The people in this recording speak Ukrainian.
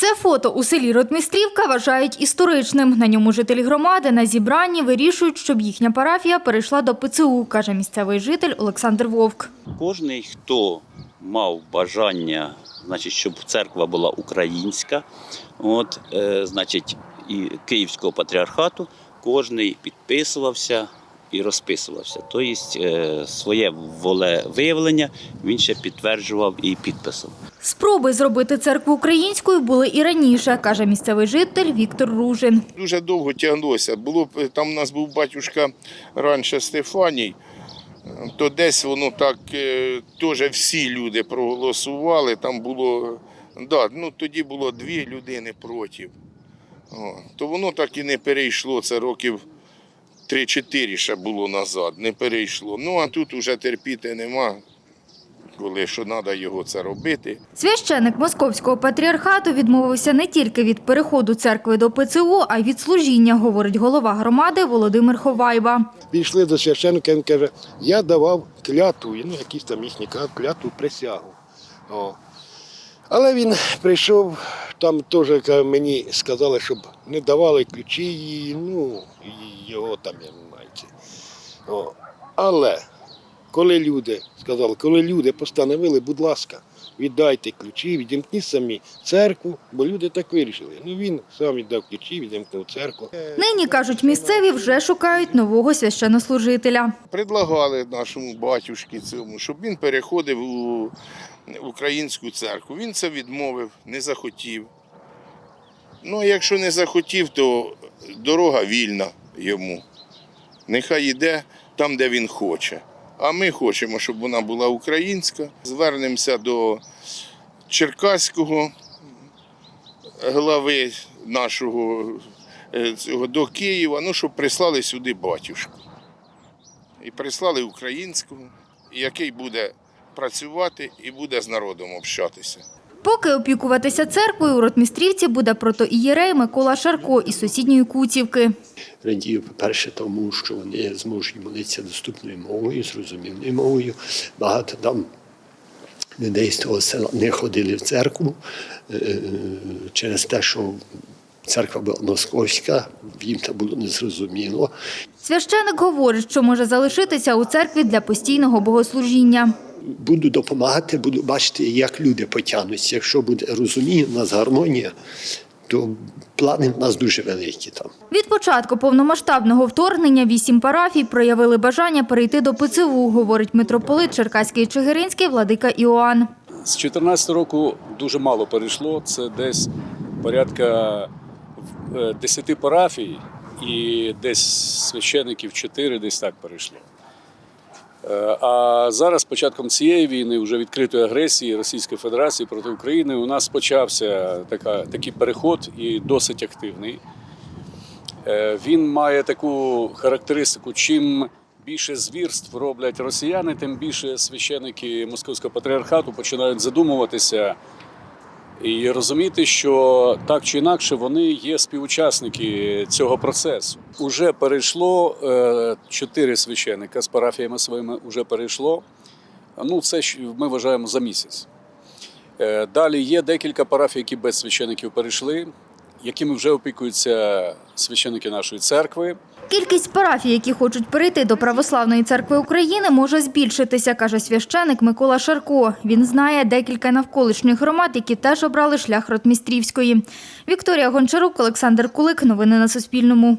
Це фото у селі Ротмістрівка вважають історичним. На ньому жителі громади на зібранні вирішують, щоб їхня парафія перейшла до ПЦУ, каже місцевий житель Олександр Вовк. Кожний, хто мав бажання, значить, щоб церква була українська, от, е, значить, і Київського патріархату, кожний підписувався і розписувався. Тобто е, своє волевиявлення він ще підтверджував і підписав. Спроби зробити церкву українською були і раніше, каже місцевий житель Віктор Ружин. Дуже довго тяглося. Було там у нас був батюшка раніше Стефаній, то десь воно так е, теж всі люди проголосували. Там було да, ну тоді було дві людини проти. О, то воно так і не перейшло. Це років 3-4 ще було назад. Не перейшло. Ну а тут уже терпіти нема, коли що треба його це робити. Священик московського патріархату відмовився не тільки від переходу церкви до ПЦУ, а й від служіння, говорить голова громади Володимир Ховайба. Підійшли до священника, він каже, я давав клятву, ну якісь там їхні клятву присягу. О. Але він прийшов, там теж мені сказали, щоб не давали ключі її, ну, його там я не знаю. Але коли люди сказали, коли люди постановили, будь ласка, віддайте ключі, відімкніть самі церкву, бо люди так вирішили. Ну він сам віддав ключі, відімкнув церкву. Нині, кажуть місцеві, вже шукають нового священнослужителя. предлагали нашому батюшці цьому, щоб він переходив у українську церкву. Він це відмовив, не захотів. Ну, а якщо не захотів, то дорога вільна йому. Нехай йде там, де він хоче. А ми хочемо, щоб вона була українська. Звернемося до Черкаського глави нашого е, цього, до Києва, ну, щоб прислали сюди батюшку і прислали українського, який буде працювати і буде з народом общатися. Поки опікуватися церквою у Ротмістрівці буде протоієрей Микола Шарко із сусідньої Кутівки. Радію, по-перше, тому що вони зможуть молитися доступною мовою, зрозумілою мовою. Багато там людей з того села не ходили в церкву е, через те, що церква була московська, їм це було незрозуміло. Священик говорить, що може залишитися у церкві для постійного богослужіння. Буду допомагати, буду бачити, як люди потягнуться. Якщо буде розуміння, у нас гармонія, то плани в нас дуже великі там. Від початку повномасштабного вторгнення вісім парафій проявили бажання перейти до ПЦУ, говорить митрополит Черкаський Чигиринський владика Іоанн. З 2014 року дуже мало перейшло. Це десь порядка е, 10 парафій і десь священиків 4 десь так перейшло. Е, А зараз, початком цієї війни, вже відкритої агресії Російської Федерації проти України, у нас почався така, такий переход і досить активний. Е, Він має таку характеристику, чим більше звірств роблять росіяни, тим більше священики московського патріархату починають задумуватися і розуміти, що так чи інакше вони є співучасники цього процесу. Уже перейшло е, чотири священика з парафіями своїми. Уже перейшло. Ну, це ми вважаємо за місяць. Е, Далі є декілька парафій, які без священиків перейшли, якими вже опікуються священики нашої церкви. Кількість парафій, які хочуть перейти до Православної церкви України, може збільшитися, каже священик Микола Шарко. Він знає декілька навколишніх громад, які теж обрали шлях Ротмістрівської. Вікторія Гончарук, Олександр Кулик. Новини на Суспільному.